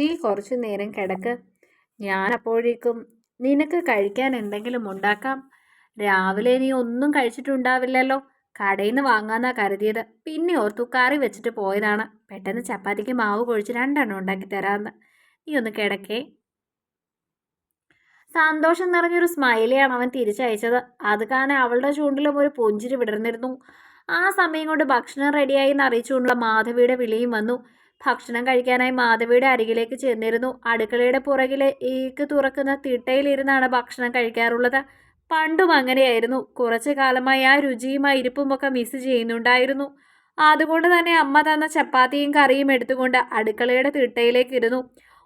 നീ കുറച്ചു നേരം കിടക്ക്. ഞാൻ അപ്പോഴേക്കും നിനക്ക് കഴിക്കാൻ എന്തെങ്കിലും ഉണ്ടാക്കാം? രാവിലെ നീ ഒന്നും കഴിച്ചിട്ടുണ്ടാവില്ലല്ലോ. കടയിൽ നിന്ന് വാങ്ങാന്നാ കരുതിയത്. പിന്നെ ഓർത്തു കറി വെച്ചിട്ട് പോയതാണ്. പെട്ടെന്ന് ചപ്പാത്തിക്ക് മാവ് കുഴിച്ച് രണ്ടെണ്ണം ഉണ്ടാക്കി തരാമെന്ന് നീ ഒന്ന് കിടക്കേ. സന്തോഷം നിറഞ്ഞൊരു സ്മൈലിയാണ് അവൻ തിരിച്ചയച്ചത്. അത് കാണാൻ അവളുടെ ചൂണ്ടിലും ഒരു പുഞ്ചിരി വിടർന്നിരുന്നു. ആ സമയം കൊണ്ട് ഭക്ഷണം റെഡിയായി എന്ന് അറിയിച്ചുകൊണ്ടുള്ള മാധവിയുടെ വിളിയും വന്നു. ഭക്ഷണം കഴിക്കാനായി മാധവിയുടെ അരികിലേക്ക് ചെന്നിരുന്നു. അടുക്കളയുടെ പുറകിലെ ഈക്ക് തുറക്കുന്ന തിട്ടയിലിരുന്നാണ് ഭക്ഷണം കഴിക്കാറുള്ളത്. പണ്ടും അങ്ങനെയായിരുന്നു. കുറച്ചു കാലമായി ആ രുചിയും ആ ഇരിപ്പുമൊക്കെ മിസ് ചെയ്യുന്നുണ്ടായിരുന്നു. അതുകൊണ്ട് തന്നെ അമ്മ തന്ന ചപ്പാത്തിയും കറിയും എടുത്തുകൊണ്ട് അടുക്കളയുടെ തിട്ടയിലേക്ക് ഇരുന്നു.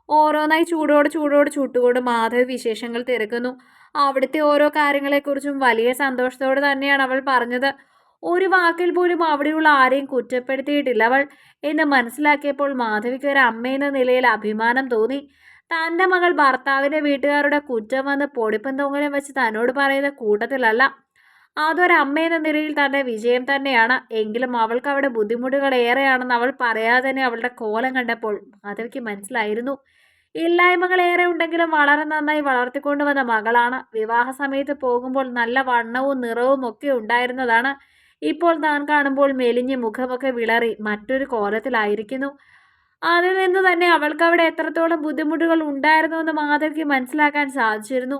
ഓരോന്നായി ചൂടോട് ചൂടോട് ചുട്ടുകൊണ്ട് മാധവ് വിശേഷങ്ങൾ തിരക്കുന്നു. അവിടുത്തെ ഓരോ കാര്യങ്ങളെക്കുറിച്ചും വലിയ സന്തോഷത്തോടെ തന്നെയാണ് അവൾ പറഞ്ഞത്. ഒരു വാക്കിൽ പോലും അവിടെയുള്ള ആരെയും കുറ്റപ്പെടുത്തിയിട്ടില്ല. അവൾ എന്ന് മനസ്സിലാക്കിയപ്പോൾ മാധവിക്ക് ഒരു അമ്മയെന്ന നിലയിൽ അഭിമാനം തോന്നി. തന്റെ മകൾ ഭർത്താവിന്റെ വീട്ടുകാരുടെ കുറ്റം വന്ന് പൊടിപ്പൻ തൊങ്ങലും വെച്ച് തന്നോട് പറയുന്ന കൂട്ടത്തിലല്ല. അതൊരമ്മയെന്ന നിലയിൽ തന്റെ വിജയം തന്നെയാണ്. എങ്കിലും അവൾക്ക് അവിടെ ബുദ്ധിമുട്ടുകൾ ഏറെയാണെന്ന് അവൾ പറയാതെ തന്നെ അവളുടെ കോലം കണ്ടപ്പോൾ മാധവിക്ക് മനസ്സിലായിരുന്നു. ഇല്ലായ്മകൾ ഏറെ ഉണ്ടെങ്കിലും വളരെ നന്നായി വളർത്തിക്കൊണ്ടുവന്ന മകളാണ്. വിവാഹ സമയത്ത് പോകുമ്പോൾ നല്ല വണ്ണവും നിറവും ഒക്കെ ഉണ്ടായിരുന്നതാണ്. ഇപ്പോൾ താൻ കാണുമ്പോൾ മെലിഞ്ഞ് മുഖമൊക്കെ വിളറി മറ്റൊരു കോലത്തിലായിരിക്കുന്നു. അതിൽ നിന്ന് തന്നെ അവൾക്ക് അവിടെ എത്രത്തോളം ബുദ്ധിമുട്ടുകൾ ഉണ്ടായിരുന്നു എന്ന് മാധവിക്ക് മനസ്സിലാക്കാൻ സാധിച്ചിരുന്നു.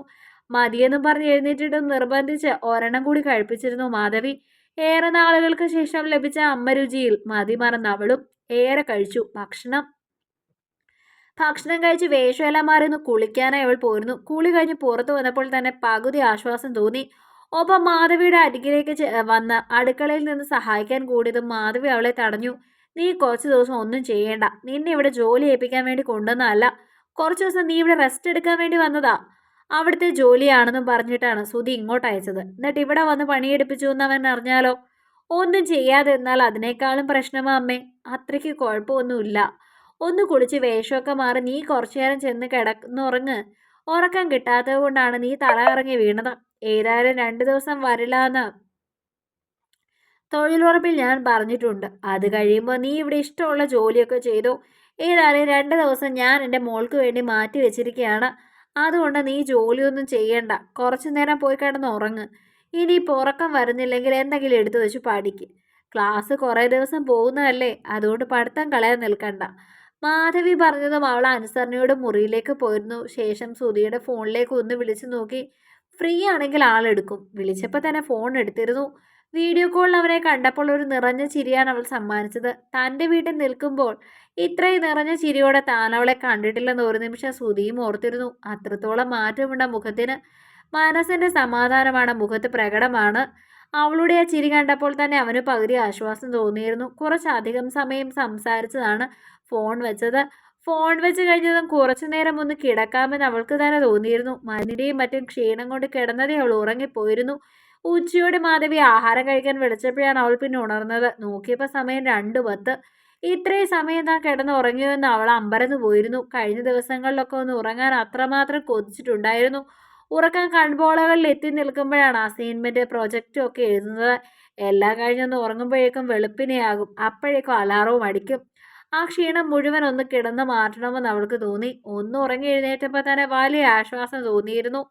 മതിയെന്നും പറഞ്ഞ് എഴുന്നേറ്റിട്ടും നിർബന്ധിച്ച് ഒരെണ്ണം കൂടി കഴിപ്പിച്ചിരുന്നു മാധവി. ഏറെ നാളുകൾക്ക് ശേഷം ലഭിച്ച അമ്മരുചിയിൽ മതി മറന്ന് അവളും ഏറെ കഴിച്ചു. ഭക്ഷണം. ഭക്ഷണം കഴിച്ച് വേഷമെല്ലാം മാറിയൊന്ന് കുളിക്കാനായി അവൾ പോയിരുന്നു കുളി കഴിഞ്ഞ് പുറത്തു വന്നപ്പോൾ തന്നെ പകുതി ആശ്വാസം തോന്നി. ഒപ്പം മാധവിയുടെ അരികിലേക്ക് വന്ന് അടുക്കളയിൽ നിന്ന് സഹായിക്കാൻ കൂടിയതും മാധവി അവളെ തടഞ്ഞു. നീ കുറച്ച് ദിവസം ഒന്നും ചെയ്യേണ്ട. നിന്നെ ഇവിടെ ജോലി ഏൽപ്പിക്കാൻ വേണ്ടി കൊണ്ടുവന്നതല്ല. കുറച്ച് ദിവസം നീ ഇവിടെ റെസ്റ്റ് എടുക്കാൻ വേണ്ടി വന്നതാ. അവിടുത്തെ ജോലിയാണെന്നും പറഞ്ഞിട്ടാണ് സുധി ഇങ്ങോട്ട് അയച്ചത്. എന്നിട്ട് ഇവിടെ വന്ന് പണിയെടുപ്പിച്ചു എന്ന് അവൻ അറിഞ്ഞാലോ? ഒന്നും ചെയ്യാതെ എന്നാൽ അതിനേക്കാളും പ്രശ്നമാ അമ്മേ. അത്രയ്ക്ക് കുഴപ്പമൊന്നുമില്ല. ഒന്ന് കുളിച്ച് വേഷമൊക്കെ മാറി നീ കുറച്ചു നേരം ചെന്ന് കിടന്നുറങ്ങ്. ഉറക്കം കിട്ടാത്തത് കൊണ്ടാണ് നീ തല ഇറങ്ങി വീണത്. ഏതായാലും രണ്ട് ദിവസം വരില്ലാന്ന് തൊഴിലുറപ്പിൽ ഞാൻ പറഞ്ഞിട്ടുണ്ട്. അത് കഴിയുമ്പോൾ നീ ഇവിടെ ഇഷ്ടമുള്ള ജോലിയൊക്കെ ചെയ്തു. ഏതായാലും രണ്ട് ദിവസം ഞാൻ എന്റെ മോൾക്ക് വേണ്ടി മാറ്റി വെച്ചിരിക്കുകയാണ് അതുകൊണ്ട് നീ ജോലിയൊന്നും ചെയ്യണ്ട. കുറച്ചു നേരം പോയി കിടന്ന് ഉറങ്ങ്. ഇനി ഉറക്കം വരുന്നില്ലെങ്കിൽ എന്തെങ്കിലും എടുത്തു വെച്ച് പഠിക്ക്. ക്ലാസ് കുറേ ദിവസം പോകുന്നതല്ലേ? അതുകൊണ്ട് പഠിത്തം കളയാൻ നിൽക്കണ്ട. മാധവി പറഞ്ഞതും അവൾ അനുസരണയോട് മുറിയിലേക്ക് പോയിരുന്നു. ശേഷം സുധിയുടെ ഫോണിലേക്ക് ഒന്ന് വിളിച്ചു നോക്കി. ഫ്രീ ആണെങ്കിൽ ആളെടുക്കും വിളിച്ചപ്പോൾ തന്നെ ഫോൺ എടുത്തിരുന്നു. വീഡിയോ കോളിൽ അവരെ കണ്ടപ്പോൾ ഒരു നിറഞ്ഞ ചിരിയാണ് അവൾ സമ്മാനിച്ചത്. തന്റെ വീട്ടിൽ നിൽക്കുമ്പോൾ ഇത്രയും നിറഞ്ഞ ചിരിയോടെ താൻ അവളെ കണ്ടിട്ടില്ലെന്ന് ഒരു നിമിഷം സുധിയും ഓർത്തിരുന്നു. അത്രത്തോളം മാറ്റമുണ്ട മുഖത്തിന്. മനസ്സിന്റെ സമാധാനമാണ് മുഖത്ത് പ്രകടമാണ്. അവളുടെ ആ ചിരി കണ്ടപ്പോൾ തന്നെ അവന് പകുതി ആശ്വാസം തോന്നിയിരുന്നു. കുറച്ചധികം സമയം സംസാരിച്ചതാണ് ഫോൺ വെച്ചത്. ഫോൺ വെച്ച് കഴിഞ്ഞതും കുറച്ചു നേരം ഒന്ന് കിടക്കാമെന്ന് അവൾക്ക് തന്നെ തോന്നിയിരുന്നു. മരുന്നിന്റെയും മറ്റും ക്ഷീണം കൊണ്ട് കിടന്നതേ അവൾ ഉറങ്ങിപ്പോയിരുന്നു. ഉച്ചയോടെ മാധവി ആഹാരം കഴിക്കാൻ വിളിച്ചപ്പോഴാണ് അവൾ പിന്നെ ഉണർന്നത്. നോക്കിയപ്പോൾ സമയം രണ്ടു പത്ത്. ഇത്രയും സമയം താൻ കിടന്ന് ഉറങ്ങിയെന്ന് അവൾ അമ്പരന്ന് പോയിരുന്നു. കഴിഞ്ഞ ദിവസങ്ങളിലൊക്കെ ഒന്ന് ഉറങ്ങാൻ അത്രമാത്രം കൊതിച്ചിട്ടുണ്ടായിരുന്നു. ഉറക്കം കൺപോളകളിൽ എത്തി നിൽക്കുമ്പോഴാണ് അസൈൻമെന്റ് പ്രൊജക്റ്റും ഒക്കെ എഴുതുന്നത്. എല്ലാം കഴിഞ്ഞൊന്ന് ഉറങ്ങുമ്പോഴേക്കും വെളുപ്പിനെയാകും. അപ്പോഴേക്കും അലാറവും അടിക്കും. ആ ക്ഷീണം മുഴുവൻ ഒന്ന് കിടന്ന് മാറ്റണമെന്ന് അവൾക്ക് തോന്നി. ഒന്ന് ഉറങ്ങി എഴുന്നേറ്റപ്പോൾ തന്നെ വലിയ ആശ്വാസം തോന്നിയിരുന്നു.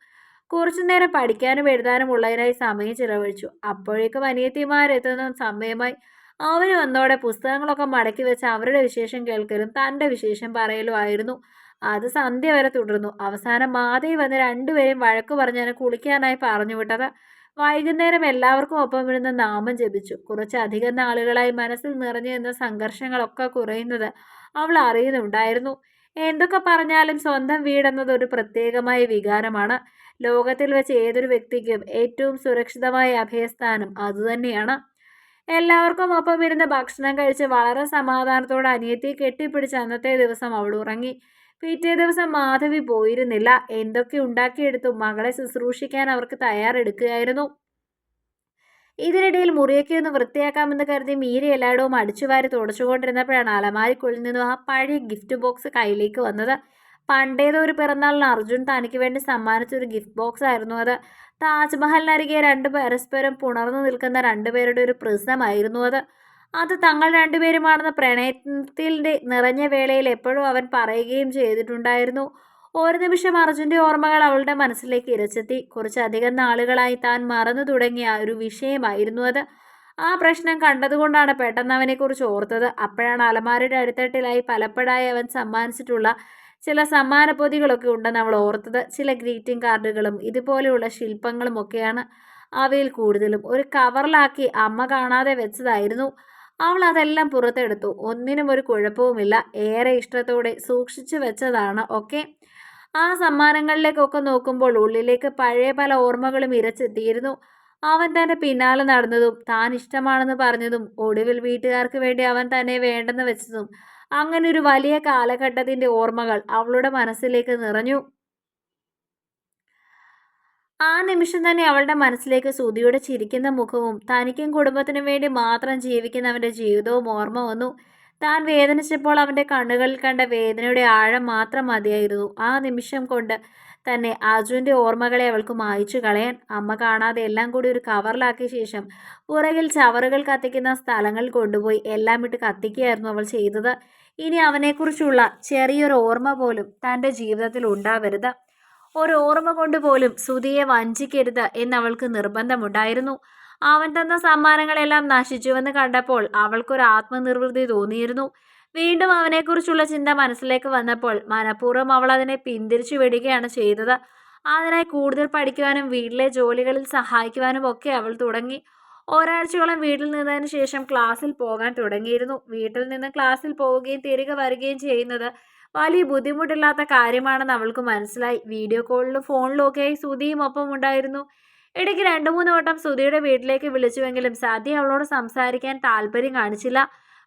കുറച്ചു നേരം പഠിക്കാനും എഴുതാനും ഉള്ളതിനായി സമയം ചിലവഴിച്ചു. അപ്പോഴേക്കും അനിയത്തിമാരെത്തുന്ന സമയമായി. അവർ വന്നോടെ പുസ്തകങ്ങളൊക്കെ മടക്കി വെച്ച് അവരുടെ വിശേഷം കേൾക്കലും തന്റെ വിശേഷം പറയലും ആയിരുന്നു. അത് സന്ധ്യ വരെ തുടർന്നു. അവസാനം മാതയെ വന്ന് രണ്ടുപേരും വഴക്ക് പറഞ്ഞാണ് കുളിക്കാനായി പറഞ്ഞു വിട്ടത്. വൈകുന്നേരം എല്ലാവർക്കും ഒപ്പം ഇരുന്ന് നാമം ജപിച്ചു. കുറച്ചധികം നാളുകളായി മനസ്സിൽ നിറഞ്ഞു നിന്ന സംഘർഷങ്ങളൊക്കെ കുറയുന്നത് അവൾ അറിയുന്നുണ്ടായിരുന്നു. എന്തൊക്കെ പറഞ്ഞാലും സ്വന്തം വീടെന്നത് ഒരു പ്രത്യേകമായ വികാരമാണ്. ലോകത്തിൽ വെച്ച് ഏതൊരു വ്യക്തിക്കും ഏറ്റവും സുരക്ഷിതമായ അഭയസ്ഥാനം അതുതന്നെയാണ് എല്ലാവർക്കും ഒപ്പം ഇരുന്ന് ഭക്ഷണം കഴിച്ച് വളരെ സമാധാനത്തോടെ അനിയത്തി കെട്ടിപ്പിടിച്ച് അന്നത്തെ ദിവസം അവൾ ഉറങ്ങി. പിറ്റേ ദിവസം മാധവി പോയിരുന്നില്ല. എന്തൊക്കെ ഉണ്ടാക്കിയെടുത്തു? മകളെ ശുശ്രൂഷിക്കാൻ അവർക്ക് തയ്യാറെടുക്കുകയായിരുന്നു. ഇതിനിടയിൽ മുറിയൊക്കെ ഒന്ന് വൃത്തിയാക്കാമെന്ന് കരുതി മീര എല്ലായിടവും അടിച്ചുവാരി തുടച്ചുകൊണ്ടിരുന്നപ്പോഴാണ് അലമാരിക്കുള്ളിൽ നിന്നും ആ പഴയ ഗിഫ്റ്റ് ബോക്സ് കയ്യിലേക്ക് വന്നത്. പണ്ടേതോ ഒരു പിറന്നാളിന് അർജുൻ തനിക്ക് വേണ്ടി സമ്മാനിച്ച ഒരു ഗിഫ്റ്റ് ബോക്സ് ആയിരുന്നു അത്. താജ്മഹലിനരികെ രണ്ട് പരസ്പരം പുണർന്നു നിൽക്കുന്ന രണ്ടുപേരുടെ ഒരു പ്രിസമായിരുന്നു അത്. അത് തങ്ങൾ രണ്ടുപേരുമാണെന്ന് പ്രണയത്തിന്റെ നിറഞ്ഞ വേളയിൽ എപ്പോഴും അവൻ പറയുകയും ചെയ്തിട്ടുണ്ടായിരുന്നു. ഒരു നിമിഷം അർജുന്റെ ഓർമ്മകൾ അവളുടെ മനസ്സിലേക്ക് ഇരച്ചെത്തി. കുറച്ചധികം നാളുകളായി താൻ മറന്നു തുടങ്ങിയ ഒരു വിഷയമായിരുന്നു അത്. ആ പ്രശ്നം കണ്ടതുകൊണ്ടാണ് പെട്ടെന്ന് അവനെക്കുറിച്ച് ഓർത്തത്. അപ്പോഴാണ് അലമാരയുടെ അടിത്തട്ടിലായി പലപ്പോഴായി അവൻ സമ്മാനിച്ചിട്ടുള്ള ചില സമ്മാന പൊതികളൊക്കെ ഉണ്ടെന്ന് അവൾ ഓർത്തത്. ചില ഗ്രീറ്റിംഗ് കാർഡുകളും ഇതുപോലെയുള്ള ശില്പങ്ങളും ഒക്കെയാണ് അവയിൽ കൂടുതലും. ഒരു കവറിലാക്കി അമ്മ കാണാതെ വെച്ചതായിരുന്നു. അവൾ അതെല്ലാം പുറത്തെടുത്തു. ഒന്നിനും ഒരു കുഴപ്പവുമില്ല. ഏറെ ഇഷ്ടത്തോടെ സൂക്ഷിച്ചു വെച്ചതാണ്. ഒക്കെ ആ സമ്മാനങ്ങളിലേക്കൊക്കെ നോക്കുമ്പോൾ ഉള്ളിലേക്ക് പഴയ പല ഓർമ്മകളും ഇരച്ചെത്തിയിരുന്നു. അവൻ തന്റെ പിന്നാലെ നടന്നതും താൻ ഇഷ്ടമാണെന്ന് പറഞ്ഞതും ഒടുവിൽ വീട്ടുകാർക്ക് വേണ്ടി അവൻ തന്നെ വേണ്ടെന്ന് വെച്ചതും അങ്ങനെ ഒരു വലിയ കാലഘട്ടത്തിന്റെ ഓർമ്മകൾ അവളുടെ മനസ്സിലേക്ക് നിറഞ്ഞു. ആ നിമിഷം തന്നെ അവളുടെ മനസ്സിലേക്ക് സുധിയുടെ ചിരിക്കുന്ന മുഖവും തനിക്കും കുടുംബത്തിനും വേണ്ടി മാത്രം ജീവിക്കുന്നവന്റെ ജീവിതവും ഓർമ്മ വന്നു. താൻ വേദനിച്ചപ്പോൾ അവന്റെ കണ്ണുകളിൽ കണ്ട വേദനയുടെ ആഴം മാത്രം മതിയായിരുന്നു. ആ നിമിഷം കൊണ്ട് തന്നെ അർജുന്റെ ഓർമ്മകളെ അവൾക്ക് മായച്ചു കളയാൻ അമ്മ കാണാതെ എല്ലാം കൂടി ഒരു കവറിലാക്കിയ ശേഷം പുറകിൽ ചവറുകൾ കത്തിക്കുന്ന സ്ഥലങ്ങളിൽ കൊണ്ടുപോയി എല്ലാം ഇട്ട് കത്തിക്കുകയായിരുന്നു അവൾ ചെയ്തത്. ഇനി അവനെക്കുറിച്ചുള്ള ചെറിയൊരു ഓർമ്മ പോലും തന്റെ ജീവിതത്തിൽ ഉണ്ടാവരുത്. ഓർമ്മ കൊണ്ടുപോലും സുധിയെ വഞ്ചിക്കരുത് എന്നവൾക്ക് നിർബന്ധമുണ്ടായിരുന്നു. അവൻ തന്ന സമ്മാനങ്ങളെല്ലാം നശിച്ചുവെന്ന് കണ്ടപ്പോൾ അവൾക്കൊരു ആത്മനിർവൃതി തോന്നിയിരുന്നു. വീണ്ടും അവനെക്കുറിച്ചുള്ള ചിന്ത മനസ്സിലേക്ക് വന്നപ്പോൾ മനഃപൂർവം അവൾ അതിനെ പിന്തിരിച്ചു വിടുകയാണ് ചെയ്തത്. അതിനായി കൂടുതൽ പഠിക്കുവാനും വീട്ടിലെ ജോലികളിൽ സഹായിക്കുവാനും ഒക്കെ അവൾ തുടങ്ങി. ഒരാഴ്ചയോളം വീട്ടിൽ നിന്നതിന് ശേഷം ക്ലാസ്സിൽ പോകാൻ തുടങ്ങിയിരുന്നു. വീട്ടിൽ നിന്ന് ക്ലാസ്സിൽ പോവുകയും തിരികെ വരികയും ചെയ്യുന്നത് വലിയ ബുദ്ധിമുട്ടില്ലാത്ത കാര്യമാണെന്ന് അവൾക്ക് മനസ്സിലായി. വീഡിയോ കോളിലും ഫോണിലും ഒക്കെ സുധിയും ഒപ്പം ഉണ്ടായിരുന്നു. ഇടയ്ക്ക് രണ്ടു മൂന്ന് വട്ടം സുധിയുടെ വീട്ടിലേക്ക് വിളിച്ചുവെങ്കിലും സതി അവളോട് സംസാരിക്കാൻ താല്പര്യം കാണിച്ചില്ല.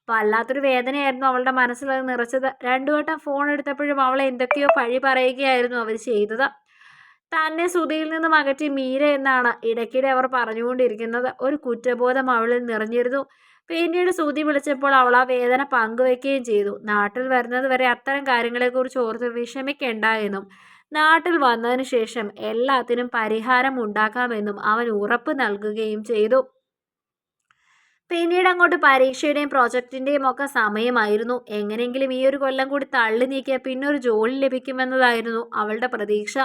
വല്ലാത്തൊരു വേദനയായിരുന്നു അവളുടെ മനസ്സിൽ നിറച്ചത്. രണ്ടു വട്ടം ഫോൺ എടുത്തപ്പോഴും അവളെ എന്തൊക്കെയോ പഴി പറയുകയായിരുന്നു അവർ ചെയ്തത്. തന്നെ സുധിയിൽ നിന്നും അകറ്റി മീര എന്നാണ് ഇടയ്ക്കിടെ അവർ പറഞ്ഞുകൊണ്ടിരിക്കുന്നത്. ഒരു കുറ്റബോധം അവളിൽ നിറഞ്ഞിരുന്നു. പിന്നീട് സുധി വിളിച്ചപ്പോൾ അവൾ ആ വേദന പങ്കുവെക്കുകയും ചെയ്തു. നാട്ടിൽ വരുന്നത് വരെ അത്തരം കാര്യങ്ങളെക്കുറിച്ച് ഓർത്ത് വിഷമിക്കേണ്ടായെന്നും നാട്ടിൽ വന്നതിന് ശേഷം എല്ലാത്തിനും പരിഹാരം ഉണ്ടാക്കാമെന്നും അവൻ ഉറപ്പ് നൽകുകയും ചെയ്തു. പിന്നീട് അങ്ങോട്ട് പരീക്ഷയുടെയും പ്രോജക്റ്റിന്റെയും ഒക്കെ സമയമായിരുന്നു. എങ്ങനെയെങ്കിലും ഈ ഒരു കൊല്ലം കൂടി തള്ളി നീക്കിയാൽ പിന്നെ ഒരു ജോലി ലഭിക്കുമെന്നതായിരുന്നു അവളുടെ പ്രതീക്ഷ.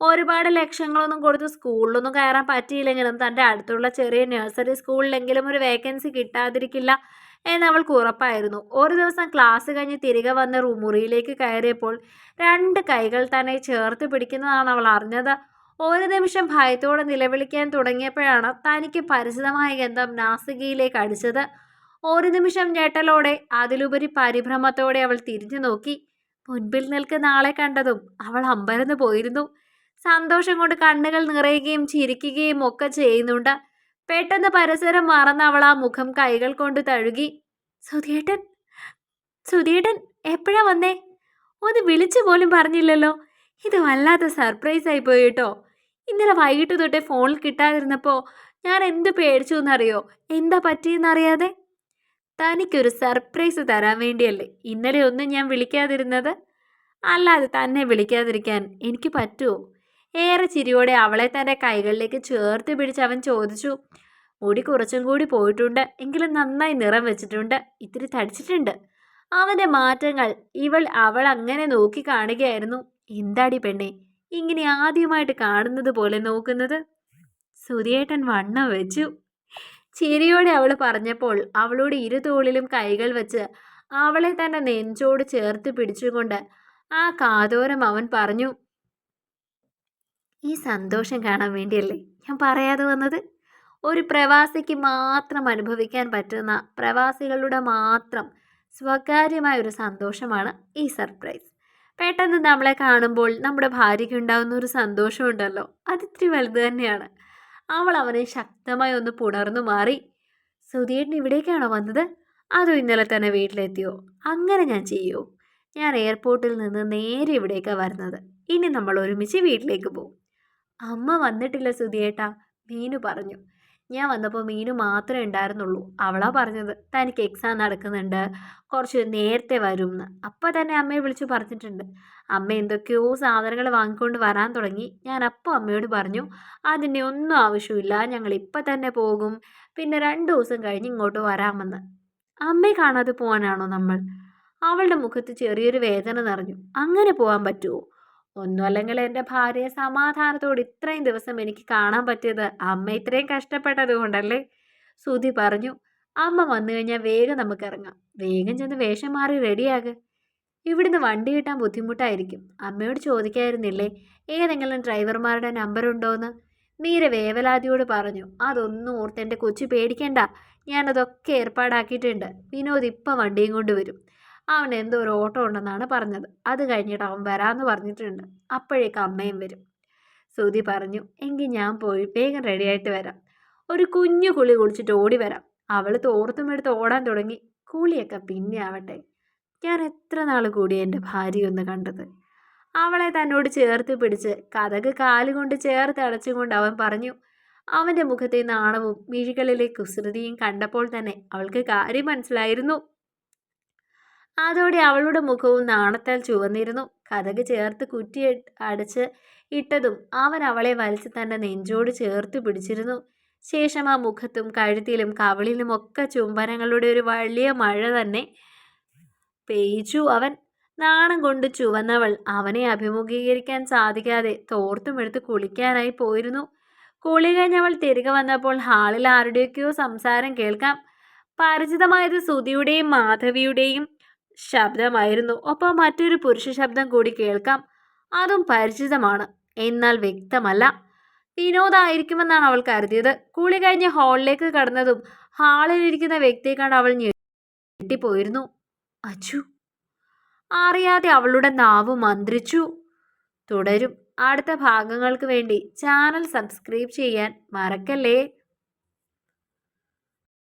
ഒരുപാട് ലക്ഷങ്ങളൊന്നും കൊടുത്ത് സ്കൂളിലൊന്നും കയറാൻ പറ്റിയില്ലെങ്കിലും തന്റെ അടുത്തുള്ള ചെറിയ നഴ്സറി സ്കൂളിലെങ്കിലും ഒരു വേക്കൻസി കിട്ടാതിരിക്കില്ല എന്നവൾക്ക് ഉറപ്പായിരുന്നു. ഒരു ദിവസം ക്ലാസ് കഴിഞ്ഞ് തിരികെ വന്ന മുറിയിലേക്ക് കയറിയപ്പോൾ രണ്ട് കൈകൾ തന്നെ ചേർത്ത് പിടിക്കുന്നതാണ് അവൾ അറിഞ്ഞത്. ഒരു നിമിഷം ഭയത്തോടെ നിലവിളിക്കാൻ തുടങ്ങിയപ്പോഴാണ് തനിക്ക് പരിചിതമായ ഗന്ധം നാസികയിലേക്ക് അടിച്ചത്. ഒരു നിമിഷം ഞെട്ടലോടെ അതിലുപരി പരിഭ്രമത്തോടെ അവൾ തിരിഞ്ഞു നോക്കി മുൻപിൽ നിൽക്കുന്ന ആളെ കണ്ടതും അവൾ അമ്പരന്ന് പോയിരുന്നു. സന്തോഷം കൊണ്ട് കണ്ണുകൾ നിറയുകയും ചിരിക്കുകയും ഒക്കെ ചെയ്യുന്നുണ്ട്. പെട്ടെന്ന് പരസരം മറന്ന് അവൾ ആ മുഖം കൈകൾ കൊണ്ട് തഴുകി സുധിയേട്ടൻ സുധിയേട്ടൻ എപ്പോഴാ വന്നേ? ഒന്ന് വിളിച്ചു പോലും പറഞ്ഞില്ലല്ലോ. ഇത് വല്ലാത്ത സർപ്രൈസ് ആയി പോയി കേട്ടോ. ഇന്നലെ വൈകിട്ട് തൊട്ടേ ഫോണിൽ കിട്ടാതിരുന്നപ്പോൾ ഞാൻ എന്ത് പേടിച്ചു എന്നറിയോ? എന്താ പറ്റിയെന്നറിയാതെ? തനിക്കൊരു സർപ്രൈസ് തരാൻ വേണ്ടിയല്ലേ. ഇന്നലെ ഒന്നും ഞാൻ വിളിക്കാതിരുന്നത്? അല്ലാതെ തന്നെ വിളിക്കാതിരിക്കാൻ എനിക്ക് പറ്റുമോ ഏറെ ചിരിയോടെ അവളെ തന്റെ കൈകളിലേക്ക് ചേർത്ത് പിടിച്ച് അവൻ ചോദിച്ചു മുടി കുറച്ചും കൂടി പോയിട്ടുണ്ട് എങ്കിലും നന്നായി നിറം വെച്ചിട്ടുണ്ട് ഇത്തിരി തടിച്ചിട്ടുണ്ട്. അവന്റെ മാറ്റങ്ങൾ ഇവൾ അവൾ അങ്ങനെ നോക്കി കാണുകയായിരുന്നു. എന്താടി പെണ്ണെ ഇങ്ങനെ ആദ്യമായിട്ട് കാണുന്നത് പോലെ നോക്കുന്നത്? സുധിയേട്ടൻ വണ്ണം വെച്ചു. ചിരിയോടെ അവൾ പറഞ്ഞപ്പോൾ അവളുടെ ഇരുതോളിലും കൈകൾ വെച്ച് അവളെ തന്നെ നെഞ്ചോട് ചേർത്ത് പിടിച്ചുകൊണ്ട് ആ കാതോരം അവൻ പറഞ്ഞു ഈ സന്തോഷം കാണാൻ വേണ്ടിയല്ലേ ഞാൻ പറയാതെ വന്നത്? ഒരു പ്രവാസിക്ക് മാത്രം അനുഭവിക്കാൻ പറ്റുന്ന പ്രവാസികളുടെ മാത്രം സ്വകാര്യമായ ഒരു സന്തോഷമാണ് ഈ സർപ്രൈസ് പെട്ടെന്ന് നമ്മളെ കാണുമ്പോൾ നമ്മുടെ ഭാര്യയ്ക്ക് ഉണ്ടാകുന്ന ഒരു സന്തോഷമുണ്ടല്ലോ അതിത്തിരി വലുത് തന്നെയാണ്. അവൾ അവനെ ശക്തമായി ഒന്ന് പുണർന്നു മാറി സുധീരൻ ഇവിടേക്കാണോ വന്നത്? അതോ ഇന്നലെ തന്നെ വീട്ടിലെത്തിയോ? അങ്ങനെ ഞാൻ ചെയ്യൂ? ഞാൻ എയർപോർട്ടിൽ നിന്ന് നേരെ ഇവിടേക്കാണ് വരുന്നത്. ഇനി നമ്മൾ ഒരുമിച്ച് വീട്ടിലേക്ക് പോകും. അമ്മ വന്നിട്ടില്ല സുധിയേട്ടാ മീനു പറഞ്ഞു. ഞാൻ വന്നപ്പോൾ മീനു മാത്രമേ ഉണ്ടായിരുന്നുള്ളൂ. അവളാ പറഞ്ഞത്. തനിക്ക് എക്സാം നടക്കുന്നുണ്ട്. കുറച്ച് നേരത്തെ വരും എന്ന് അപ്പോൾ തന്നെ അമ്മയെ വിളിച്ചു പറഞ്ഞിട്ടുണ്ട്. അമ്മ എന്തൊക്കെയോ സാധനങ്ങൾ വാങ്ങിക്കൊണ്ട് വരാൻ തുടങ്ങി. ഞാൻ അപ്പോൾ അമ്മയോട് പറഞ്ഞു അതിന്റെ ഒന്നും ആവശ്യമില്ല. ഞങ്ങൾ ഇപ്പം തന്നെ പോകും. പിന്നെ രണ്ട് ദിവസം കഴിഞ്ഞ് ഇങ്ങോട്ട് വരാമെന്ന്. അമ്മയെ കാണാതെ പോകാനാണോ നമ്മൾ? അവളുടെ മുഖത്ത് ചെറിയൊരു വേദന നിറഞ്ഞു. അങ്ങനെ പോകാൻ പറ്റുമോ ഒന്നുമല്ലെങ്കിൽ എന്റെ ഭാര്യയെ സമാധാനത്തോട് ഇത്രയും ദിവസം എനിക്ക് കാണാൻ പറ്റിയത് അമ്മ ഇത്രയും കഷ്ടപ്പെട്ടത് കൊണ്ടല്ലേ? സുധി പറഞ്ഞു അമ്മ വന്നു കഴിഞ്ഞാൽ വേഗം നമുക്ക് ഇറങ്ങാം. വേഗം ചെന്ന് വേഷം മാറി റെഡിയാക് ഇവിടുന്ന് വണ്ടി കിട്ടാൻ ബുദ്ധിമുട്ടായിരിക്കും. അമ്മയോട് ചോദിക്കായിരുന്നില്ലേ ഏതെങ്കിലും ഡ്രൈവർമാരുടെ നമ്പർ ഉണ്ടോയെന്ന് മീര വേവലാതിയോട് പറഞ്ഞു അതൊന്നും ഓർത്ത് എന്റെ കൊച്ചു പേടിക്കണ്ട. ഞാനതൊക്കെ ഏർപ്പാടാക്കിയിട്ടുണ്ട്. വിനോദ് ഇപ്പം വണ്ടിയും കൊണ്ട് വരും. അവൻ എന്തോ ഒരു ഓട്ടോ ഉണ്ടെന്നാണ് പറഞ്ഞത്. അത് കഴിഞ്ഞിട്ട് അവൻ വരാമെന്ന് പറഞ്ഞിട്ടുണ്ട്. അപ്പോഴേക്ക് അമ്മയും വരും. സുധി പറഞ്ഞു എങ്കിൽ ഞാൻ പോയി വേഗം റെഡിയായിട്ട് വരാം. ഒരു കുഞ്ഞു കുളി കുളിച്ചിട്ട് ഓടി വരാം. അവൾ തോർത്തും എടുത്ത് ഓടാൻ തുടങ്ങി. കുളിയൊക്കെ പിന്നെ ആവട്ടെ. ഞാൻ എത്ര നാൾ കൂടി എന്റെ ഭാര്യയൊന്ന് കണ്ടത്? അവളെ തന്നോട് ചേർത്ത് പിടിച്ച് കഥക് കാലുകൊണ്ട് ചേർത്ത് അടച്ചുകൊണ്ട് അവൻ പറഞ്ഞു അവന്റെ മുഖത്തെ നാണവും മിഴികളിലെ കുസൃതിയും കണ്ടപ്പോൾ തന്നെ അവൾക്ക് കാര്യം മനസ്സിലായിരുന്നു. അതോടെ അവളുടെ മുഖവും നാണത്താൽ ചുവന്നിരുന്നു. കഥക് ചേർത്ത് കുറ്റി അടച്ച് ഇട്ടതും അവൻ അവളെ വലിച്ച് തന്റെ നെഞ്ചോട് ചേർത്ത് പിടിച്ചിരുന്നു. ശേഷം ആ മുഖത്തും കഴുത്തിലും കവളിലും ഒക്കെ ചുംബനങ്ങളുടെ ഒരു വലിയ മഴ തന്നെ പെയ്ച്ചു അവൻ. നാണം കൊണ്ട് ചുവന്നവൾ അവനെ അഭിമുഖീകരിക്കാൻ സാധിക്കാതെ തോർത്തുമെടുത്ത് കുളിക്കാനായി പോയിരുന്നു. കുളി കഴിഞ്ഞവൾ തിരികെ വന്നപ്പോൾ ഹാളിൽ ആരുടെയൊക്കെയോ സംസാരം കേൾക്കാം. പരിചിതമായത് സുധിയുടെയും മാധവിയുടെയും ശബ്ദമായിരുന്നു. ഒപ്പം മറ്റൊരു പുരുഷ ശബ്ദം കൂടി കേൾക്കാം. അതും പരിചിതമാണ്. എന്നാൽ വ്യക്തമല്ല. വിനോദായിരിക്കുമെന്നാണ് അവൾ കരുതിയത്. കുളി കഴിഞ്ഞ് ഹാളിലേക്ക് കടന്നതും ഹാളിലിരിക്കുന്ന വ്യക്തിയെ കണ്ട് അവൾ ഞെട്ടിപ്പോയിരുന്നു. അച്ചു അറിയാതെ അവളുടെ നാവ് മന്ത്രിച്ചു. തുടരും. അടുത്ത ഭാഗങ്ങൾക്ക് വേണ്ടി ചാനൽ സബ്സ്ക്രൈബ് ചെയ്യാൻ മറക്കല്ലേ?